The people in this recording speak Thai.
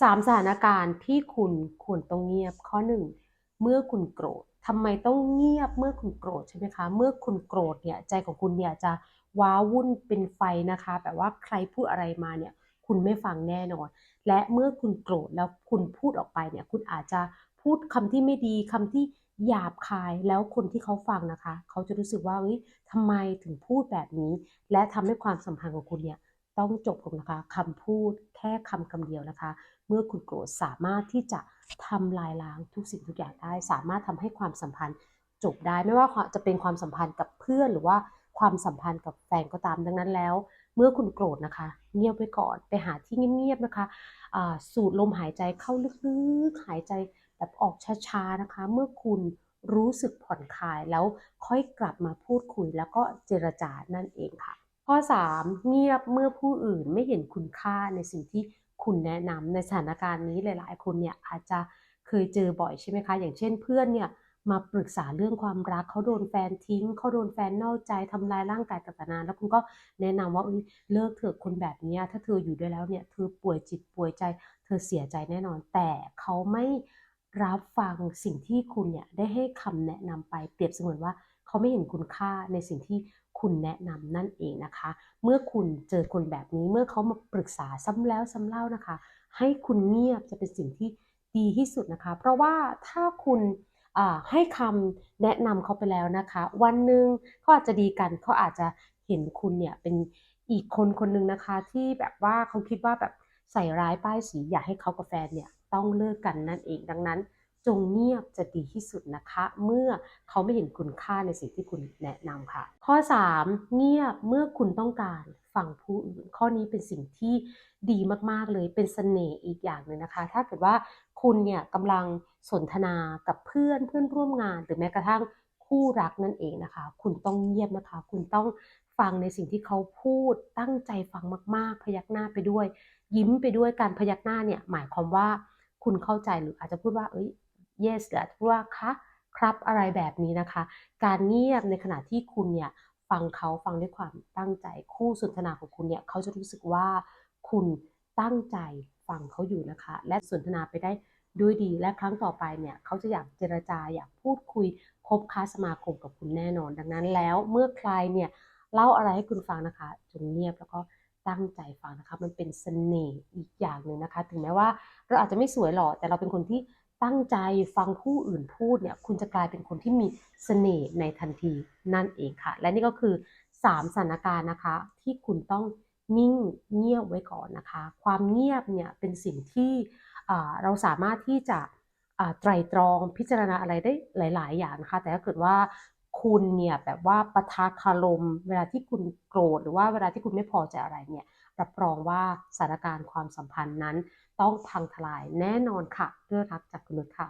สามสถานการณ์ที่คุณควรต้องเงียบข้อหนึ่งเมื่อคุณโกรธทำไมต้องเงียบเมื่อคุณโกรธใช่ไหมคะ เมื่อคุณโกรธเนี่ยใจของคุณเนี่ยจะว้าวุ่นเป็นไฟนะคะแบบว่าใครพูดอะไรมาเนี่ยคุณไม่ฟังแน่นอน และเมื่อคุณโกรธแล้วคุณพูดออกไปเนี่ยคุณอาจจะพูดคำที่ไม่ดีคำที่หยาบคายแล้วคนที่เขาฟังนะคะ เขาจะรู้สึกว่าเฮ้ยทำไมถึงพูดแบบนี้ และทำให้ความสัมพันธ์ของคุณเนี่ยต้องจบลงนะคะคำพูดแค่คำคำเดียวนะคะ เมื่อคุณโกรธสามารถที่จะทำลายล้างทุกสิ่งทุกอย่างได้ สามารถทำให้ความสัมพันธ์จบได้ไม่ว่าจะเป็นความสัมพันธ์กับเพื่อนหรือว่าความสัมพันธ์กับแฟนก็ตามดังนั้นแล้ว เมื่อคุณโกรธนะคะ เงียบไว้ก่อนไปหาที่เงียบๆนะคะะสูดลมหายใจเข้าลึกๆหายใจแบบออกช้าๆนะคะ เมื่อคุณรู้สึกผ่อนคลายแล้วค่อยกลับมาพูดคุยแล้วก็เจรจานั่นเองค่ะ ข้อ 3 เงียบเมื่อผู้อื่นไม่เห็นคุณค่าในสิ่งที่ คุณแนะนำในสถานการณ์นี้หลาย ๆ คนเนี่ยอาจจะเคยเจอบ่อยใช่ไหมคะ อย่างเช่นเพื่อนเนี่ยมาปรึกษาเรื่องความรักเขาโดนแฟนทิ้งเขาโดนแฟนนอกใจทำลายร่างกายต่างๆแล้วคุณก็แนะนำว่าเลิกเถอะคนแบบนี้ถ้าเธออยู่ด้วยแล้วเนี่ยเธอป่วยจิตป่วยใจ เธอเสียใจแน่นอน แต่เขาไม่รับฟังสิ่งที่คุณเนี่ยได้ให้คำแนะนำไปเปรียบเสมือนว่า เขาไม่เห็นคุณค่าในสิ่งที่คุณแนะนำนั่นเองนะคะ เมื่อคุณเจอคนแบบนี้เมื่อเขามาปรึกษาซ้ำแล้วซ้ำเล่านะคะ ให้คุณเงียบจะเป็นสิ่งที่ดีที่สุดนะคะ เพราะว่าถ้าคุณให้คำแนะนำเขาไปแล้วนะคะ วันหนึ่งเขาอาจจะดีกันเขาอาจจะเห็นคุณเนี่ยเป็นอีกคนคนหนึ่งนะคะ ที่แบบว่าเขาคิดว่าแบบใส่ร้ายป้ายสีอยากให้เขากับแฟนเนี่ยต้องเลิกกันนั่นเองดังนั้น จงเงียบจะดีที่สุดนะคะ เมื่อเขาไม่เห็นคุณค่าในสิ่งที่คุณแนะนำค่ะ ข้อ 3 เงียบเมื่อคุณต้องการฟังผู้อื่น ข้อนี้เป็นสิ่งที่ดีมาก ๆ เลยเป็นสเสน่ห์อีกอย่างหนึ่งนะคะ ถ้าเกิดว่าคุณเนี่ยกำลังสนทนากับเพื่อนเพื่อนร่วมงาน หรือแม้กระทั่งคู่รักนั่นเองนะคะ คุณต้องเงียบนะคะ คุณต้องฟังในสิ่งที่เขาพูดตั้งใจฟังมาก ๆ พยักหน้าไปด้วย ยิ้มไปด้วยการพยักหน้าเนี่ยหมายความว่าคุณเข้าใจหรืออาจจะพูดว่าเอ้ย yes หรือพูดว่าคะครับอะไรแบบนี้นะคะ การเงียบในขณะที่คุณเนี่ยฟังเขาฟังด้วยความตั้งใจคู่สนทนาของคุณเนี่ยเขาจะรู้สึกว่าคุณตั้งใจฟังเขาอยู่นะคะ และสนทนาไปได้ด้วยดีและครั้งต่อไปเนี่ยเขาจะอยากเจรจาอยากพูดคุยคบค้าสมาคมกับคุณแน่นอน ดังนั้นแล้วเมื่อใครเนี่ยเล่าอะไรให้คุณฟังนะคะจงเงียบแล้วก็ตั้งใจฟังนะคะ มันเป็นเสน่ห์อีกอย่างหนึ่งนะคะ ถึงแม้ว่าเราอาจจะไม่สวยหรอกแต่เราเป็นคนที่ ตั้งใจฟังผู้อื่นพูดเนี่ยคุณจะกลายเป็นคนที่มีเสน่ห์ในทันทีนั่นเองค่ะ และนี่ก็คือ 3สถานการณ์นะคะ ที่คุณต้องนิ่งเงียบไว้ก่อนนะคะ ความเงียบเนี่ยเป็นสิ่งที่เราสามารถที่จะไตรตรองพิจารณาอะไรได้หลาย ๆ อย่างนะคะ แต่ถ้าเกิดว่าคุณเนี่ยแบบว่าปะทะคารม เวลาที่คุณโกรธหรือว่าเวลาที่คุณไม่พอใจอะไรเนี่ย รับรองว่าสถานการณ์ความสัมพันธ์นั้น ต้องพังทลายแน่นอนค่ะ ด้วยรักจากคุณนุชค่ะ